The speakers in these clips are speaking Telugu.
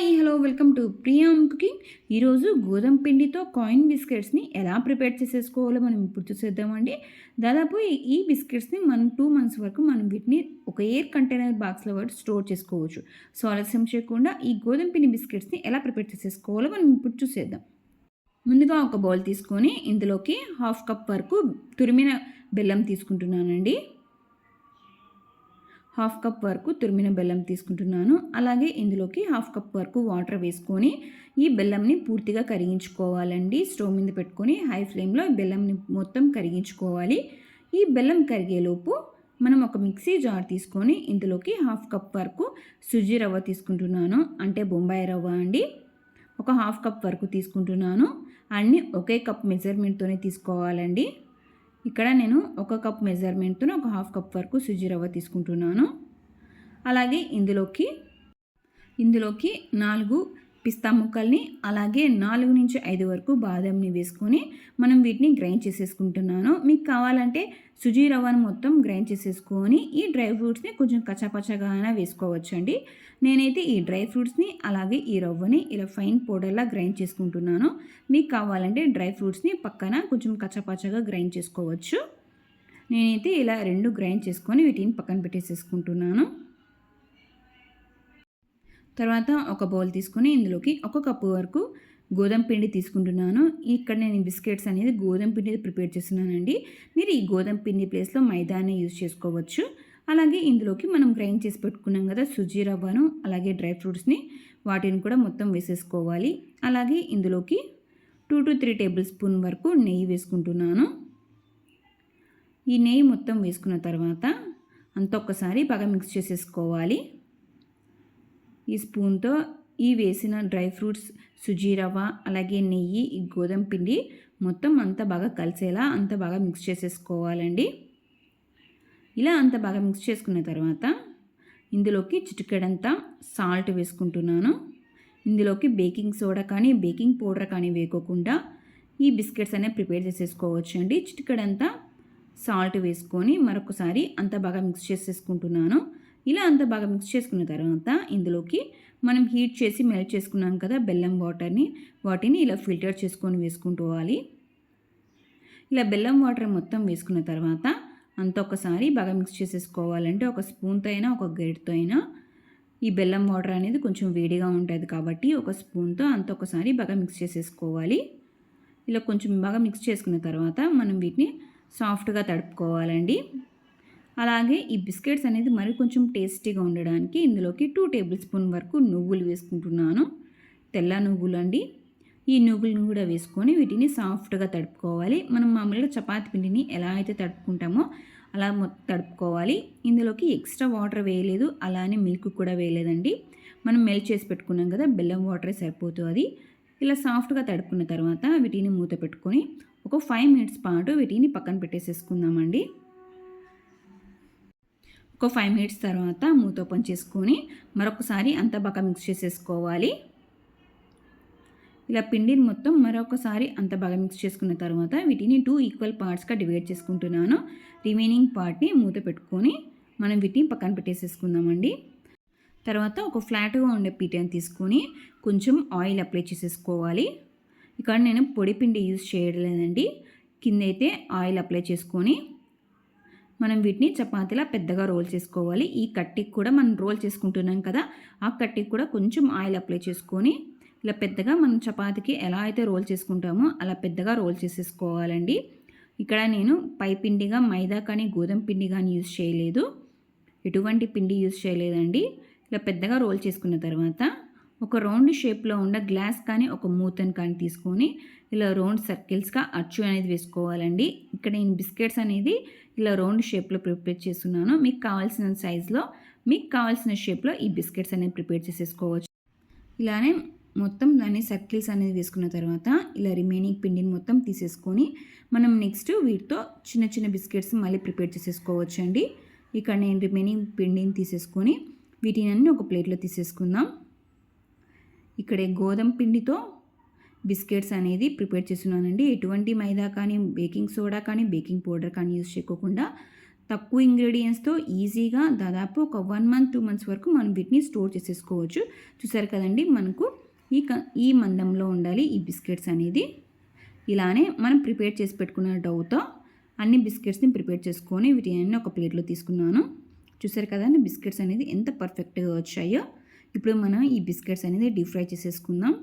Hi hello welcome to Priyam cooking. ఈరోజు గోధుమ పిండితో కాయిన్ బిస్కెట్స్ని ఎలా ప్రిపేర్ చేసేసుకోవాలో మనం ఇప్పుడు చూసేద్దామండి. దాదాపు ఈ- బిస్కెట్స్ని మనం టూ మంత్స్ వరకు మనం వీటిని ఒక ఎయిర్ కంటైనర్ బాక్స్లో వరకు స్టోర్ చేసుకోవచ్చు. సో ఆలస్యం చేయకుండా ఈ గోధుమ పిండి బిస్కెట్స్ని ఎలా ప్రిపేర్ చేసేసుకోవాలో మనం ఇప్పుడు చూసేద్దాం. ముందుగా ఒక బౌల్ తీసుకొని ఇందులోకి హాఫ్ కప్ వరకు తురిమిన బెల్లం తీసుకుంటున్నానండి. హాఫ్ కప్ వరకు తురిమిన బెల్లం తీసుకుంటున్నాను. అలాగే ఇందులోకి హాఫ్ కప్ వరకు వాటర్ వేసుకొని ఈ బెల్లంని పూర్తిగా కరిగించుకోవాలండి. స్టవ్ మీద పెట్టుకొని హై ఫ్లేమ్లో బెల్లంని మొత్తం కరిగించుకోవాలి. ఈ బెల్లం కరిగేలోపు మనం ఒక మిక్సీ జార్ తీసుకొని ఇందులోకి హాఫ్ కప్ వరకు సుజీ రవ్వ తీసుకుంటున్నాను. అంటే బొంబాయి రవ్వ అండి. ఒక హాఫ్ కప్ వరకు తీసుకుంటున్నాను. అన్నీ ఒకే కప్ మెజర్మెంట్తోనే తీసుకోవాలండి. ఇక్కడ నేను ఒక కప్ మెజర్మెంట్తో ఒక హాఫ్ కప్ వరకు సుజీ రవ్వ తీసుకుంటున్నాను. అలాగే ఇందులోకి ఇందులోకి నాలుగు పిస్తా ముక్కల్ని అలాగే నాలుగు నుంచి ఐదు వరకు బాదంని వేసుకొని మనం వీటిని గ్రైండ్ చేసేసుకుంటున్నాను. మీకు కావాలంటే సుజీ రవ్వను మొత్తం గ్రైండ్ చేసేసుకొని ఈ డ్రై ఫ్రూట్స్ని కొంచెం కచ్చాపచ్చగా అయినా వేసుకోవచ్చు అండి నేనైతే ఈ డ్రై ఫ్రూట్స్ని అలాగే ఈ రవ్వని ఇలా ఫైన్ పౌడర్లా గ్రైండ్ చేసుకుంటున్నాను. మీకు కావాలంటే డ్రై ఫ్రూట్స్ని పక్కన కొంచెం కచ్చాపచ్చగా గ్రైండ్ చేసుకోవచ్చు. నేనైతే ఇలా రెండు గ్రైండ్ చేసుకొని వీటిని పక్కన పెట్టేసేసుకుంటున్నాను. తర్వాత ఒక బౌల్ తీసుకొని ఇందులోకి ఒక కప్పు వరకు గోధుమ పిండి తీసుకుంటున్నాను. ఇక్కడ నేను బిస్కెట్స్ అనేది గోధుమ పిండి ప్రిపేర్ చేస్తున్నానండి. మీరు ఈ గోధుమ పిండి ప్లేస్లో మైదాన్ని యూజ్ చేసుకోవచ్చు. అలాగే ఇందులోకి మనం గ్రైండ్ చేసి పెట్టుకున్నాం కదా సుజీ రవ్వను అలాగే డ్రై ఫ్రూట్స్ని వాటిని కూడా మొత్తం వేసేసుకోవాలి. అలాగే ఇందులోకి two to three tablespoon వరకు నెయ్యి వేసుకుంటున్నాను. ఈ నెయ్యి మొత్తం వేసుకున్న తర్వాత అంత ఒక్కసారి బాగా మిక్స్ చేసేసుకోవాలి. ఈ స్పూన్తో ఈ వేసిన డ్రై ఫ్రూట్స్ సుజీ రవ్వ అలాగే నెయ్యి ఈ గోధుమ పిండి మొత్తం అంతా బాగా కలిసేలా అంత బాగా మిక్స్ చేసేసుకోవాలండి. ఇలా అంత బాగా మిక్స్ చేసుకున్న తర్వాత ఇందులోకి చిటికెడంతా సాల్ట్ వేసుకుంటున్నాను. ఇందులోకి బేకింగ్ సోడా కానీ బేకింగ్ పౌడర్ కానీ వేయకోకుండా ఈ బిస్కెట్స్ అనేవి ప్రిపేర్ చేసేసుకోవచ్చు అండి చిటికెడంతా సాల్ట్ వేసుకొని మరొకసారి అంత బాగా మిక్స్ చేసేసుకుంటున్నాను. ఇలా అంత బాగా మిక్స్ చేసుకున్న తర్వాత ఇందులోకి మనం హీట్ చేసి మెల్ట్ చేసుకున్నాం కదా బెల్లం వాటర్ని వాటిని ఇలా ఫిల్టర్ చేసుకొని వేసుకుంటోవాలి ఇలా బెల్లం వాటర్ మొత్తం వేసుకున్న తర్వాత అంత ఒకసారి బాగా మిక్స్ చేసేసుకోవాలంటే ఒక స్పూన్తో అయినా ఒక గరిటతో అయినా ఈ బెల్లం వాటర్ అనేది కొంచెం వేడిగా ఉంటుంది కాబట్టి ఒక స్పూన్తో అంత ఒకసారి బాగా మిక్స్ చేసేసుకోవాలి. ఇలా కొంచెం బాగా మిక్స్ చేసుకున్న తర్వాత మనం వీటిని సాఫ్ట్గా తడుపుకోవాలండి. అలాగే ఈ బిస్కెట్స్ అనేది మరి కొంచెం టేస్టీగా ఉండడానికి ఇందులోకి టూ టేబుల్ స్పూన్ వరకు నువ్వులు వేసుకుంటున్నాను. తెల్ల నువ్వులు అండి. ఈ నువ్వులను కూడా వేసుకొని వీటిని సాఫ్ట్గా తడుపుకోవాలి. మనం మామూలుగా చపాతి పిండిని ఎలా అయితే తడుపుకుంటామో అలా మొత్తం తడుపుకోవాలి. ఇందులోకి ఎక్స్ట్రా వాటర్ వేయలేదు. అలానే మిల్క్ కూడా వేయలేదండి. మనం మెల్ట్ చేసి పెట్టుకున్నాం కదా బెల్లం వాటరే సరిపోతుంది ఇలా సాఫ్ట్గా తడుపుకున్న తర్వాత వీటిని మూత పెట్టుకొని ఒక ఫైవ్ మినిట్స్ పాటు వీటిని పక్కన పెట్టేసేసుకుందామండి. ఒక ఫైవ్ మినిట్స్ తర్వాత మూత ఓపెన్ చేసుకొని మరొకసారి అంతా బాగా మిక్స్ చేసేసుకోవాలి. ఇలా పిండిని మొత్తం మరొకసారి అంత బాగా మిక్స్ చేసుకున్న తర్వాత వీటిని టూ ఈక్వల్ పార్ట్స్గా డివైడ్ చేసుకుంటున్నాను. రిమైనింగ్ పార్ట్ని మూత పెట్టుకొని మనం వీటిని పక్కన పెట్టేసేసుకుందామండి. తర్వాత ఒక ఫ్లాట్గా ఉండే పీటని తీసుకొని కొంచెం ఆయిల్ అప్లై చేసేసుకోవాలి. ఇక్కడ నేను పొడి పిండి యూజ్ చేయడం లేదండి కింద అయితే ఆయిల్ అప్లై చేసుకొని మనం వీటిని చపాతీలా పెద్దగా రోల్ చేసుకోవాలి. ఈ కట్టికి కూడా మనం రోల్ చేసుకుంటున్నాం కదా ఆ కట్టికి కూడా కొంచెం ఆయిల్ అప్లై చేసుకొని ఇలా పెద్దగా మనం చపాతీకి ఎలా అయితే రోల్ చేసుకుంటామో అలా పెద్దగా రోల్ చేసేసుకోవాలండి. ఇక్కడ నేను పై పిండిగా మైదా కానీ గోధుమ పిండి కానీ యూజ్ చేయలేదు. ఎటువంటి పిండి యూజ్ చేయలేదండి. ఇలా పెద్దగా రోల్ చేసుకున్న తర్వాత ఒక రౌండ్ షేప్లో ఉన్న గ్లాస్ కానీ ఒక మూతను కానీ తీసుకొని ఇలా రౌండ్ సర్కిల్స్గా అచ్చు అనేది వేసుకోవాలండి. ఇక్కడ నేను బిస్కెట్స్ అనేది ఇలా రౌండ్ షేప్లో ప్రిపేర్ చేస్తున్నాను. మీకు కావాల్సిన సైజులో మీకు కావాల్సిన షేప్లో ఈ బిస్కెట్స్ అనేవి ప్రిపేర్ చేసేసుకోవచ్చు. ఇలానే మొత్తం దాన్ని సర్కిల్స్ అనేది వేసుకున్న తర్వాత ఇలా రిమైనింగ్ పిండిని మొత్తం తీసేసుకొని మనం నెక్స్ట్ వీటితో చిన్న చిన్న బిస్కెట్స్ మళ్ళీ ప్రిపేర్ చేసేసుకోవచ్చు అండి ఇక్కడ నేను రిమైనింగ్ పిండిని తీసేసుకొని వీటిని అన్నీ ఒక ప్లేట్లో తీసేసుకుందాం. ఇక్కడే గోధుమ పిండితో బిస్కెట్స్ అనేది ప్రిపేర్ చేస్తున్నానండి. ఎటువంటి మైదా కానీ బేకింగ్ సోడా కానీ బేకింగ్ పౌడర్ కానీ యూజ్ చేయకోకుండా తక్కువ ఇంగ్రీడియంట్స్తో ఈజీగా దాదాపు ఒక వన్ మంత్ టూ మంత్స్ వరకు మనం వీటిని స్టోర్ చేసేసుకోవచ్చు. చూసారు కదండి మనకు ఈ క ఈ మందంలో ఉండాలి ఈ బిస్కెట్స్ అనేది. ఇలానే మనం ప్రిపేర్ చేసి పెట్టుకున్న డౌతో అన్ని బిస్కెట్స్ని ప్రిపేర్ చేసుకొని వీటిని ఒక ప్లేట్లో తీసుకున్నాను. చూసారు కదండి బిస్కెట్స్ అనేది ఎంత పర్ఫెక్ట్గా వచ్చాయో. ఇప్పుడు మనం ఈ బిస్కెట్స్ అనేది డీప్ ఫ్రై చేసేసుకుందాం.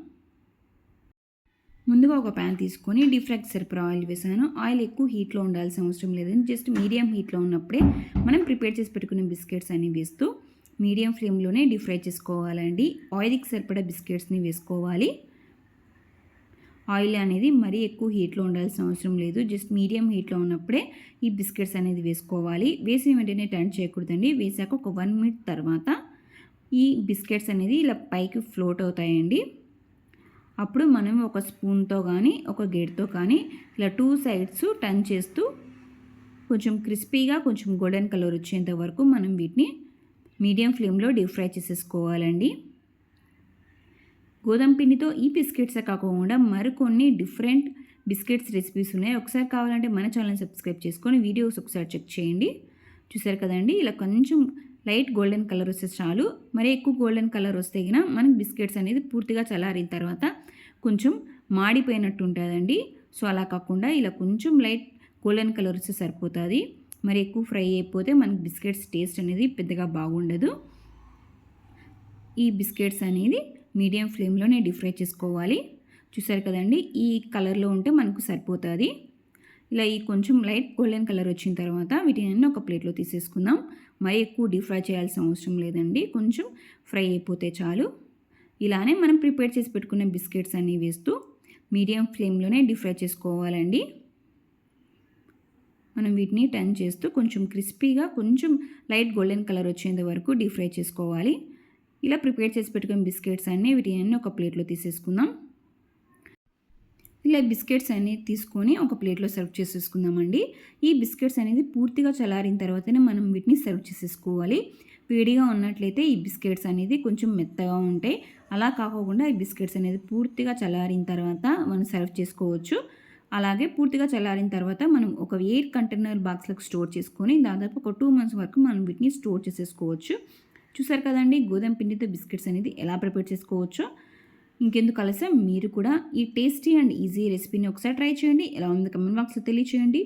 ముందుగా ఒక ప్యాన్ తీసుకొని డీప్ ఫ్రైకి సరిపడా ఆయిల్ వేసాను. ఆయిల్ ఎక్కువ హీట్లో ఉండాల్సిన అవసరం లేదని జస్ట్ మీడియం హీట్లో ఉన్నప్పుడే మనం ప్రిపేర్ చేసి పెట్టుకున్న బిస్కెట్స్ అనేవి వేస్తూ మీడియం ఫ్లేమ్లోనే డీప్ ఫ్రై చేసుకోవాలండి. ఆయిల్కి సరిపడా బిస్కెట్స్ని వేసుకోవాలి. ఆయిల్ అనేది మరీ ఎక్కువ హీట్లో ఉండాల్సిన అవసరం లేదు. జస్ట్ మీడియం హీట్లో ఉన్నప్పుడే ఈ బిస్కెట్స్ అనేది వేసుకోవాలి. వేసిన వెంటనే టర్న్ చేయకూడదండి. వేసాక ఒక వన్ మినిట్ తర్వాత ఈ బిస్కెట్స్ అనేది ఇలా పైకి ఫ్లోట్ అవుతాయండి. అప్పుడు మనం ఒక స్పూన్తో కానీ ఒక గేట్తో కానీ ఇలా టూ సైడ్స్ టర్న్ చేస్తూ కొంచెం క్రిస్పీగా కొంచెం గోల్డెన్ కలర్ వచ్చేంత వరకు మనం వీటిని మీడియం ఫ్లేమ్లో డీప్ ఫ్రై చేసేసుకోవాలండి. గోధుమ పిండితో ఈ బిస్కెట్సే కాకుండా మరికొన్ని డిఫరెంట్ బిస్కెట్స్ రెసిపీస్ ఉన్నాయి. ఒకసారి కావాలంటే మన ఛానల్ సబ్స్క్రైబ్ చేసుకొని వీడియోస్ ఒకసారి చెక్ చేయండి. చూసారు కదండి? ఇలా కొంచెం లైట్ గోల్డెన్ కలర్ వస్తే చాలు. మరి ఎక్కువ గోల్డెన్ కలర్ వస్తే గిన మనకి బిస్కెట్స్ అనేది పూర్తిగా చల్లారిన తర్వాత కొంచెం మాడిపోయినట్టు ఉంటుందండి. సో అలా కాకుండా ఇలా కొంచెం లైట్ గోల్డెన్ కలర్ వస్తే సరిపోతుంది. మరి ఎక్కువ ఫ్రై అయిపోతే మనకి బిస్కెట్స్ టేస్ట్ అనేది పెద్దగా బాగుండదు. ఈ బిస్కెట్స్ అనేది మీడియం ఫ్లేమ్లోనే డీప్ ఫ్రై చేసుకోవాలి. చూసారు కదండి ఈ కలర్లో ఉంటే మనకు సరిపోతుంది. ఇలా ఈ కొంచెం లైట్ గోల్డెన్ కలర్ వచ్చిన తర్వాత వీటిని ఒక ప్లేట్లో తీసేసుకుందాం. మరీ ఎక్కువ డీప్ ఫ్రై చేయాల్సిన అవసరం లేదండి. కొంచెం ఫ్రై అయిపోతే చాలు. ఇలానే మనం ప్రిపేర్ చేసి పెట్టుకున్న బిస్కెట్స్ అన్నీ వేస్తూ మీడియం ఫ్లేమ్లోనే డీప్ ఫ్రై చేసుకోవాలండి. మనం వీటిని టర్న్ చేస్తూ కొంచెం క్రిస్పీగా కొంచెం లైట్ గోల్డెన్ కలర్ వచ్చేంత వరకు డీప్ ఫ్రై చేసుకోవాలి. ఇలా ప్రిపేర్ చేసి పెట్టుకున్న బిస్కెట్స్ అన్నీ వీటిని ఒక ప్లేట్లో తీసేసుకుందాం. ఇలా బిస్కెట్స్ అనేది తీసుకొని ఒక ప్లేట్లో సర్వ్ చేసేసుకుందామండి. ఈ బిస్కెట్స్ అనేది పూర్తిగా చల్లారిన తర్వాతనే మనం వీటిని సర్వ్ చేసేసుకోవాలి. వేడిగా ఉన్నట్లయితే ఈ బిస్కెట్స్ అనేది కొంచెం మెత్తగా ఉంటాయి. అలా కాకుండా ఈ బిస్కెట్స్ అనేది పూర్తిగా చల్లారిన తర్వాత మనం సర్వ్ చేసుకోవచ్చు. అలాగే పూర్తిగా చల్లారిన తర్వాత మనం ఒక ఎయిర్ కంటైనర్ బాక్స్లకు స్టోర్ చేసుకొని దాదాపు ఒక టూ మంత్స్ వరకు మనం వీటిని స్టోర్ చేసేసుకోవచ్చు. చూసారు కదండి గోధుమ పిండితో బిస్కెట్స్ అనేది ఎలా ప్రిపేర్ చేసుకోవచ్చో? ఇంకెందుకు ఆలస్యం? మీరు కూడా ఈ టేస్టీ అండ్ ఈజీ రెసిపీని ఒకసారి ట్రై చేయండి. ఎలా ఉంది కమెంట్ బాక్స్లో తెలియచేయండి.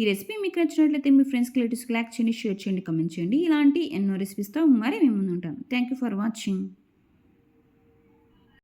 ఈ రెసిపీ మీకు నచ్చినట్లయితే మీ ఫ్రెండ్స్కి రిలేటివ్స్కి లైక్ చేయండి షేర్ చేయండి కమెంట్ చేయండి. ఇలాంటి ఎన్నో రెసిపీస్తో మరీ మేము ముందు ఉంటాను థ్యాంక్ యూ ఫర్ వాచింగ్.